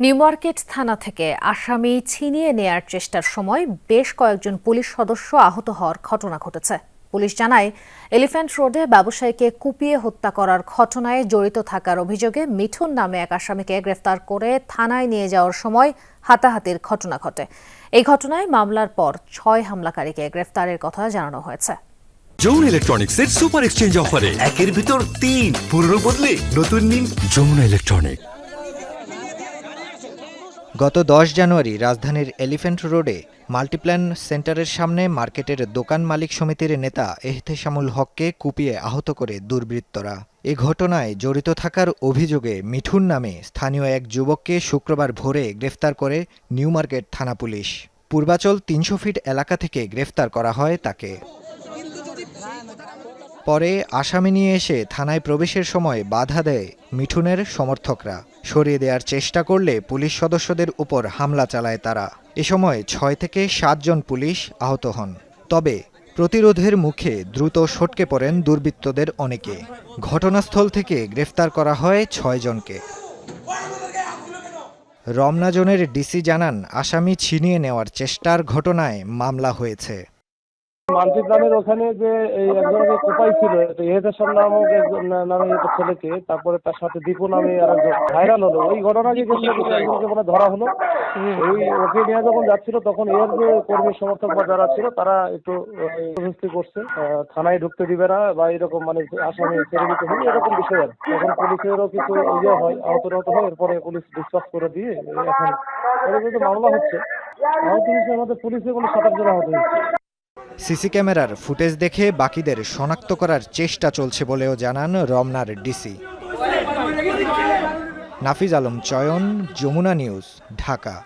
New Market থানা থেকে আসামি ছিনিয়ে নেয়ার চেষ্টার সময় বেশ কয়েকজন পুলিশ সদস্য আহত হওয়ার ঘটনা ঘটেছে। পুলিশ জানায়, এলিফ্যান্ট রোডে ব্যবসায়ীকে কুপিয়ে হত্যা করার ঘটনায় জড়িত থাকার অভিযোগে মিঠুন নামে এক আসামিকে গ্রেফতার করে থানায় নিয়ে যাওয়ার সময় হাতাহাতির ঘটনা ঘটে। এই ঘটনায় মামলার পর ছয় হামলাকারীকে গ্রেফতারের কথা জানানো হয়েছে। যমুনা ইলেকট্রনিক্সের সুপার এক্সচেঞ্জ অফারে একের ভিতর তিন বদলে নতুন নিন যমুনা ইলেকট্রনিক। গত দশ জানুয়ারি রাজধানীর এলিফ্যান্ট রোডে মাল্টিপ্ল্যান সেন্টারের সামনে মার্কেটের দোকান মালিক সমিতির নেতা এহতেশামুল হককে কুপিয়ে আহত করে দুর্বৃত্তরা। এ ঘটনায় জড়িত থাকার অভিযোগে মিঠুন নামে স্থানীয় এক যুবককে শুক্রবার ভোরে গ্রেফতার করে নিউ মার্কেট থানা পুলিশ। পূর্বাচল তিনশো ফিট এলাকা থেকে গ্রেফতার করা হয় তাকে। পরে আসামি নিয়ে এসে থানায় প্রবেশের সময় বাধা দেয় মিঠুনের সমর্থকরা। সরিয়ে দেওয়ার চেষ্টা করলে পুলিশ সদস্যদের উপর হামলা চালায় তারা। এ সময় ছয় থেকে সাতজন পুলিশ আহত হন। তবে প্রতিরোধের মুখে দ্রুত সটকে পড়েন দুর্বৃত্তদের অনেকে। ঘটনাস্থল থেকে গ্রেফতার করা হয় ছয়জনকে রমনাজনের ডিসি জানান, আসামি ছিনিয়ে নেওয়ার চেষ্টার ঘটনায় মামলা হয়েছে। মানসিক গ্রামের ওখানে যে এই একজনকে কোপাই ছিল ইহেদাসান নামক একজন নামে একটা ছেলেকে, তারপরে তার সাথে দীপু নামে আর একজন ভাইরাল হলো। ওই কেন্দ্র করে একজনকে ধরা হলো, ওই ওকে নিয়ে যখন যাচ্ছিল, তখন এর যে কর্মী সমর্থক বা যারা ছিল, তারা একটু প্রশস্তি করছে থানায় ঢুকতে দিবে না বা এরকম মানে আসামি ছেড়ে দিতে হবে, এরকম বিষয় আর কি। তখন পুলিশেরও কিছু ইয়ে হয়, আহত হয়, এরপরে পুলিশ ডিসপাস করে দিয়ে এখন এর বিরুদ্ধে মামলা হচ্ছে। আহত হয়েছে আমাদের পুলিশে কোনো সাতাশ জন আহত হয়েছে। সিসি ক্যামেরার ফুটেজ দেখে বাকিদের শনাক্ত করার চেষ্টা চলছে বলেও জানান রমনার ডিসি। নাফিজ আলম চয়ন, যমুনা নিউজ, ঢাকা।